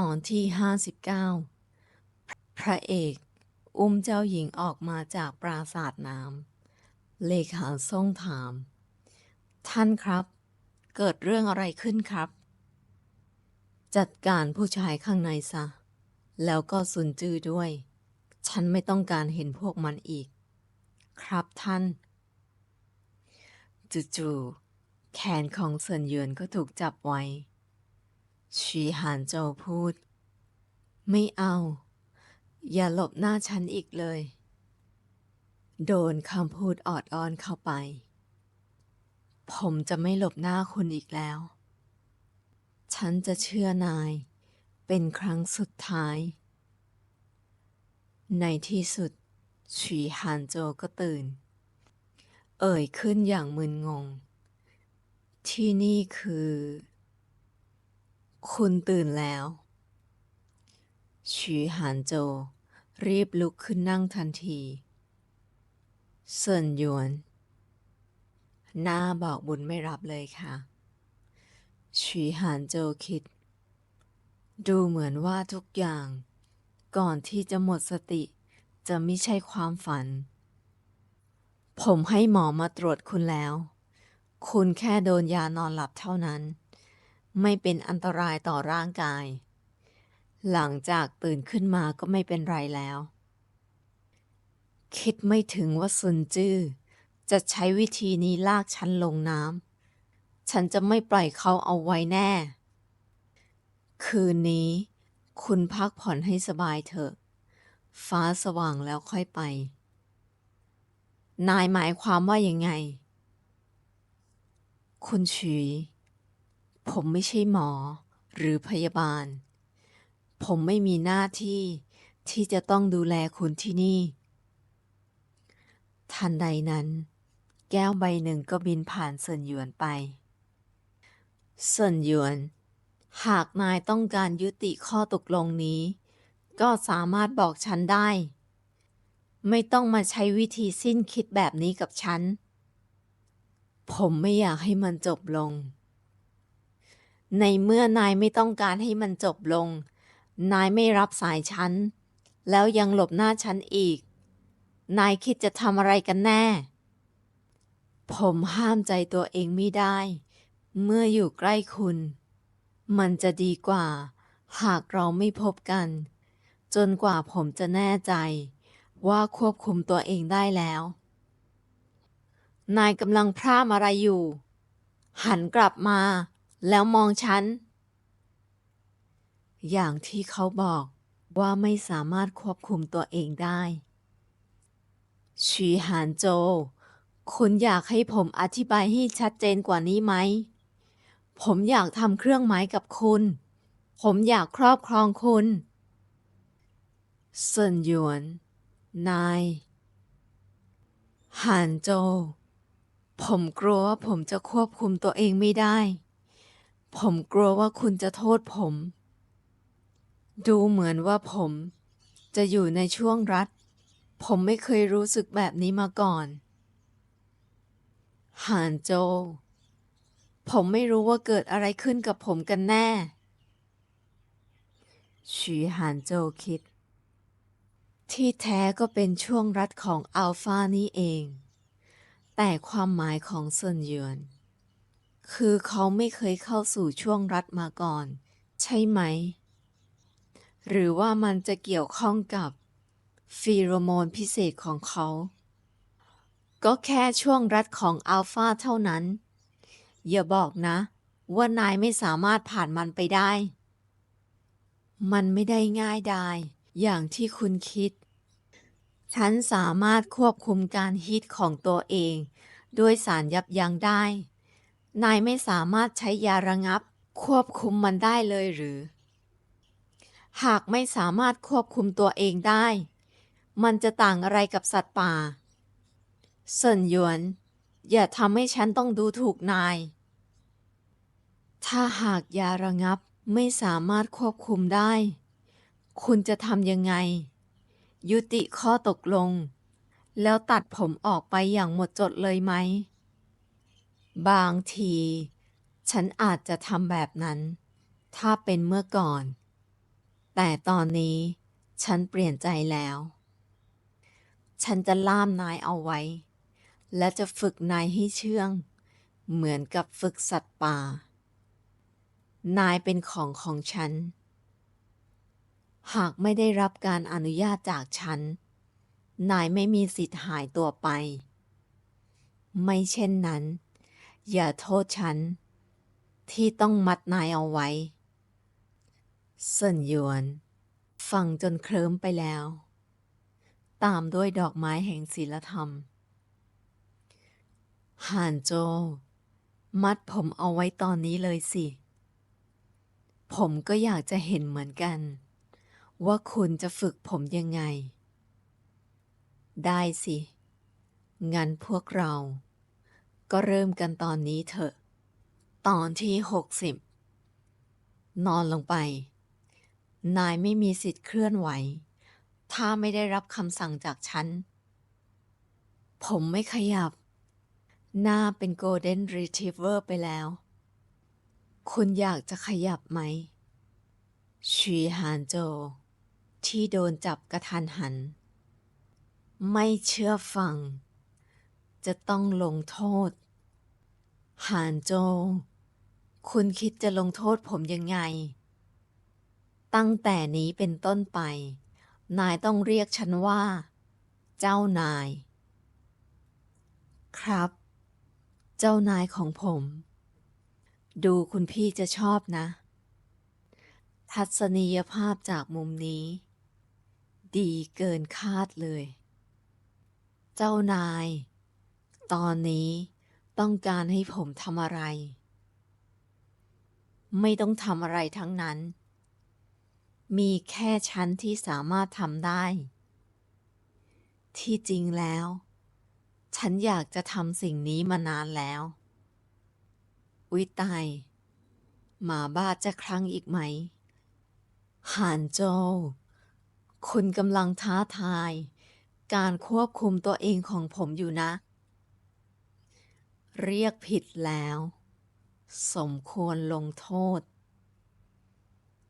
ตอนที่ห้าสิบเก้าพระเอกอุ้มเจ้าหญิงออกมาจากปราสาทน้ำ เลขาส่งถาม ท่านครับ เกิดเรื่องอะไรขึ้นครับ จัดการผู้ชายข้างในซะ แล้วก็สุนจื้อด้วย ฉันไม่ต้องการเห็นพวกมันอีก ครับท่าน จู่ๆแขนของเซินเยือนก็ถูกจับไว้ ชีหานโจวพูด ไม่เอา อย่าหลบหน้าฉันอีกเลย โดนคำพูดออดอ้อนเข้าไป ผมจะไม่หลบหน้าคุณอีกแล้ว ฉันจะเชื่อนาย เป็นครั้งสุดท้าย ในที่สุดชีหานโจวก็ตื่น เอ่ยขึ้นอย่างมึนงง ที่นี่คือ คุณตื่นแล้วชีหานโจ รีบลุกขึ้นนั่งทันที เซินหยวน หน้าบอกบุญไม่รับเลยค่ะชีหานโจคิด ดูเหมือนว่าทุกอย่าง ก่อนที่จะหมดสติจะไม่ใช่ความฝัน ผมให้หมอมาตรวจคุณแล้ว คุณแค่โดนยานอนหลับเท่านั้น ไม่เป็นอันตรายต่อร่างกาย หลังจากตื่นขึ้นมาก็ไม่เป็นไรแล้ว คิดไม่ถึงว่าซุนจื้อจะใช้วิธีนี้ลากฉันลงน้ำ ฉันจะไม่ปล่อยเขาเอาไว้แน่ คืนนี้ คุณพักผ่อนให้สบายเถอะ ฟ้าสว่างแล้วค่อยไป นายหมายความว่ายังไง คุณฉี ผมไม่ใช่หมอหรือพยาบาล ผมไม่มีหน้าที่ที่จะต้องดูแลคุณที่นี่ ทันใดนั้น แก้วใบหนึ่งก็บินผ่านเซินหยวนไป เซินหยวน หากนายต้องการยุติข้อตกลงนี้ ก็สามารถบอกฉันได้ ไม่ต้องมาใช้วิธีสิ้นคิดแบบนี้กับฉัน ผมไม่อยากให้มันจบลง ในเมื่อนายไม่ต้องการให้มันจบลง นายไม่รับสายฉัน แล้วยังหลบหน้าฉันอีก นายคิดจะทำอะไรกันแน่ ผมห้ามใจตัวเองไม่ได้ เมื่ออยู่ใกล้คุณ มันจะดีกว่า หากเราไม่พบกัน จนกว่าผมจะแน่ใจ ว่าควบคุมตัวเองได้แล้ว นายกำลังพร่ามอะไรอยู่ หันกลับมา แล้วมองฉัน อย่างที่เขาบอกว่าไม่สามารถควบคุมตัวเองได้ชีหานโจ คุณอยากให้ผมอธิบายให้ชัดเจนกว่านี้ไหม ผมอยากทำเครื่องหมายกับคุณ ผมอยากครอบครองคุณเซินหยวน นายหานโจ ผมกลัวว่าผมจะควบคุมตัวเองไม่ได้ ผมกลัวว่าคุณจะโทษผม ดูเหมือนว่าผม จะอยู่ในช่วงรัฐผมไม่เคยรู้สึกแบบนี้มาก่อนหานโจ ผมไม่รู้ว่าเกิดอะไรขึ้นกับผมกันแน่ชีหานโจคิด ที่แท้ก็เป็นช่วงรัฐของอัลฟานี่เอง แต่ความหมายของเซินหยวน คือเขาไม่เคยเข้าสู่ช่วงรัฐมาก่อน ใช่ไหม หรือว่ามันจะเกี่ยวข้องกับฟีโรโมนพิเศษของเขา ก็แค่ช่วงรัฐของอัลฟาเท่านั้น อย่าบอกนะ ว่านายไม่สามารถผ่านมันไปได้ มันไม่ได้ง่ายดาย อย่างที่คุณคิด ฉันสามารถควบคุมการฮิตของตัวเอง ด้วยสารยับยั้งได้ นายไม่สามารถใช้ยาระงับ ควบคุมมันได้เลยหรือ หากไม่สามารถควบคุมตัวเองได้ มันจะต่างอะไรกับสัตว์ป่าเซินหยวน อย่าทำให้ฉันต้องดูถูกนาย ถ้าหากยาระงับไม่สามารถควบคุมได้ คุณจะทำยังไง ยุติข้อตกลง แล้วตัดผมออกไปอย่างหมดจดเลยไหม บางที ฉันอาจจะทำแบบนั้น ถ้าเป็นเมื่อก่อน แต่ตอนนี้ฉันเปลี่ยนใจแล้ว ฉันจะล่ามนายเอาไว้ และจะฝึกนายให้เชื่อง เหมือนกับฝึกสัตว์ป่า นายเป็นของของฉัน หากไม่ได้รับการอนุญาตจากฉัน นายไม่มีสิทธิ์หายตัวไป ไม่เช่นนั้น อย่าโทษฉัน ที่ต้องมัดนายเอาไว้เซินหยวน ฟังจนเคลิ้มไปแล้ว ตามด้วยดอกไม้แห่งศีลธรรมหานโจ มัดผมเอาไว้ตอนนี้เลยสิ ผมก็อยากจะเห็นเหมือนกัน ว่าคุณจะฝึกผมยังไง ได้สิ งั้นพวกเรา ก็เริ่มกันตอนนี้เถอะ ตอนที่หกสิบนอนลงไป นายไม่มีสิทธิ์เคลื่อนไหว ถ้าไม่ได้รับคำสั่งจากฉัน ผมไม่ขยับ หน้าเป็นโกลเด้นรีท i เวอร์ไปแล้ว คุณอยากจะขยับไหมชีฮานโจ ที่โดนจับกระทันหัน ไม่เชื่อฟัง จะต้องลงโทษ หานโจ คุณคิดจะลงโทษผมยังไง ตั้งแต่นี้เป็นต้นไป นายต้องเรียกฉันว่า เจ้านาย ครับ เจ้านายของผม ดูคุณพี่จะชอบนะ ทัศนียภาพจากมุมนี้ ดีเกินคาดเลย เจ้านาย ตอนนี้ ต้องการให้ผมทำอะไร ไม่ต้องทำอะไรทั้งนั้น มีแค่ฉันที่สามารถทำได้ ที่จริงแล้ว ฉันอยากจะทำสิ่งนี้มานานแล้ว วิตาย หมาบ้าจะครั้งอีกไหมหานโจคุณกำลังท้าทาย การควบคุมตัวเองของผมอยู่นะ เรียกผิดแล้ว สมควรลงโทษ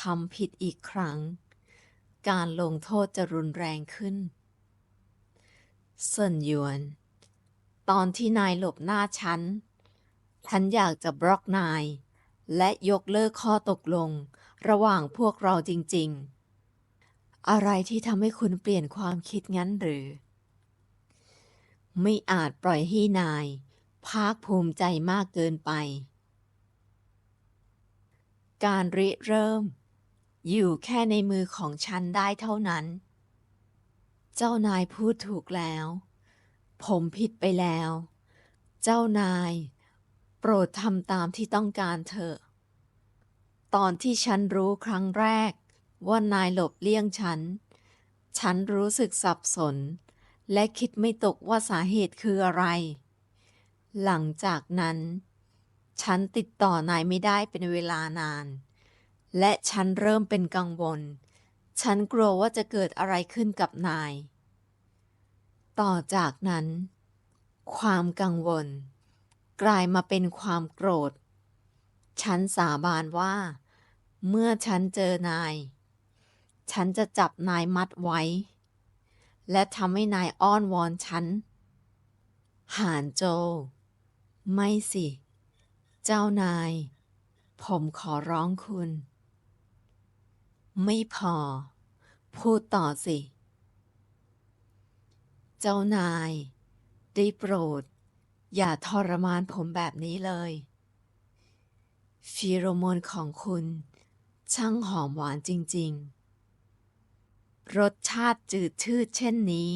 ทำผิดอีกครั้ง การลงโทษจะรุนแรงขึ้นเซินหยวน ตอนที่นายหลบหน้าฉัน ฉันอยากจะบล็อกนาย และยกเลิกข้อตกลง ระหว่างพวกเราจริง ๆ อะไรที่ทำให้คุณเปลี่ยนความคิดงั้นหรือ ไม่อาจปล่อยให้นาย ภาคภูมิใจมากเกินไป การริเริ่ม อยู่แค่ในมือของฉันได้เท่านั้น เจ้านายพูดถูกแล้ว ผมผิดไปแล้ว เจ้านาย โปรดทำตามที่ต้องการเถอะ ตอนที่ฉันรู้ครั้งแรก ว่านายหลบเลี่ยงฉัน ฉันรู้สึกสับสน และคิดไม่ตกว่าสาเหตุคืออะไร หลังจากนั้น ฉันติดต่อนายไม่ได้เป็นเวลานาน และฉันเริ่มเป็นกังวล ฉันกลัวว่าจะเกิดอะไรขึ้นกับนาย ต่อจากนั้น ความกังวล กลายมาเป็นความโกรธ ฉันสาบานว่า เมื่อฉันเจอนาย ฉันจะจับนายมัดไว้ และทำให้นายอ้อนวอนฉัน หานโจ ไม่สิ เจ้านาย ผมขอร้องคุณ ไม่พอ พูดต่อสิ เจ้านาย ได้โปรด อย่าทรมานผมแบบนี้เลย ฟีโรโมนของคุณ ช่างหอมหวานจริง ๆ รสชาติจืดชืดเช่นนี้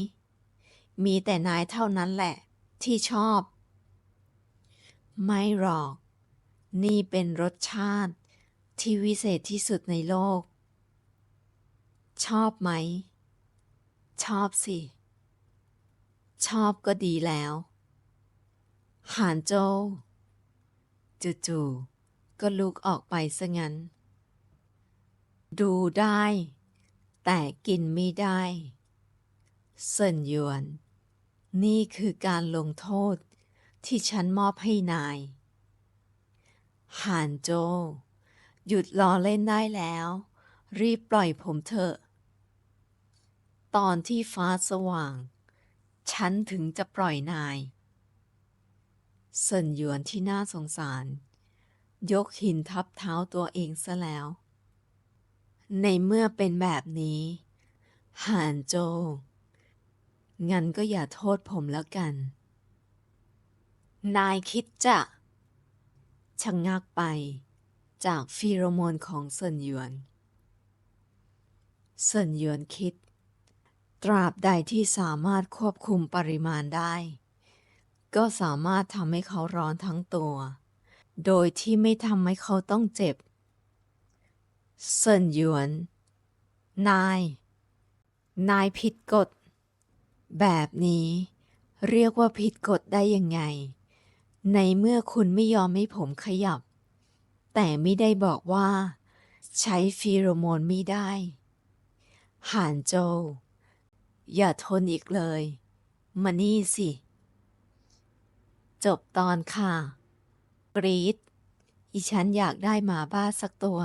มีแต่นายเท่านั้นแหละ ที่ชอบ ไม่หรอก นี่เป็นรสชาติที่วิเศษที่สุดในโลก ชอบไหม ชอบสิ ชอบก็ดีแล้ว หานโจจู่ๆก็ลุกออกไปซะงั้น ดูได้ แต่กินไม่ได้เซินหยวน นี่คือการลงโทษ ที่ฉันมอบให้นายหานโจ หยุดล้อเล่นได้แล้ว รีบปล่อยผมเถอะ ตอนที่ฟ้าสว่าง ฉันถึงจะปล่อยนายเซินหยวนที่น่าสงสาร ยกหินทับเท้าตัวเองซะแล้ว ในเมื่อเป็นแบบนี้หานโจ งั้นก็อย่าโทษผมแล้วกัน นายคิดจะชะงงักไป จากฟีโรโมนของเซินหยวนเซินหยวนคิด ตราบใดที่สามารถควบคุมปริมาณได้ ก็สามารถทำให้เขาร้อนทั้งตัว โดยที่ไม่ทำให้เขาต้องเจ็บเซินหยวน นาย นายผิดกฎ แบบนี้เรียกว่าผิดกฎได้ยังไง ในเมื่อคุณไม่ยอมให้ผมขยับ แต่ไม่ได้บอกว่า ใช้ฟีโรโมนไม่ได้ ห่านโจ อย่าทนอีกเลย มานี่สิ จบตอนค่ะ กรีดอีฉันอยากได้หมาบ้าสักตัว